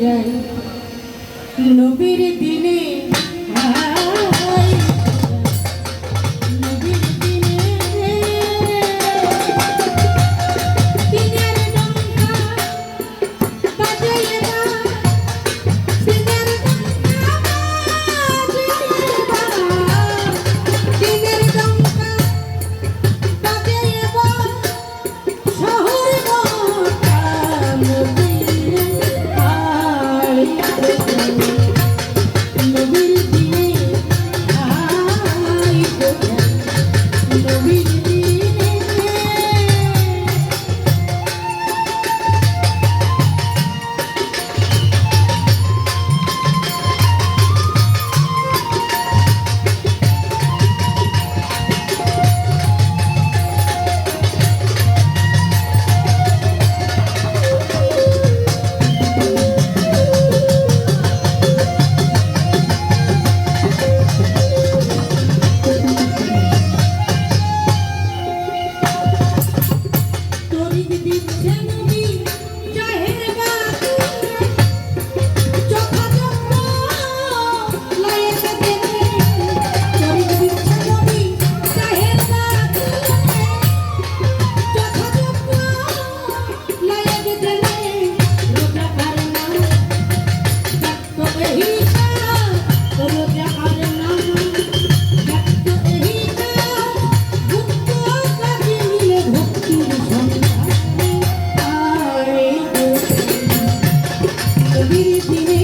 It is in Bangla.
যাই নবীর দিনে வீட்டினே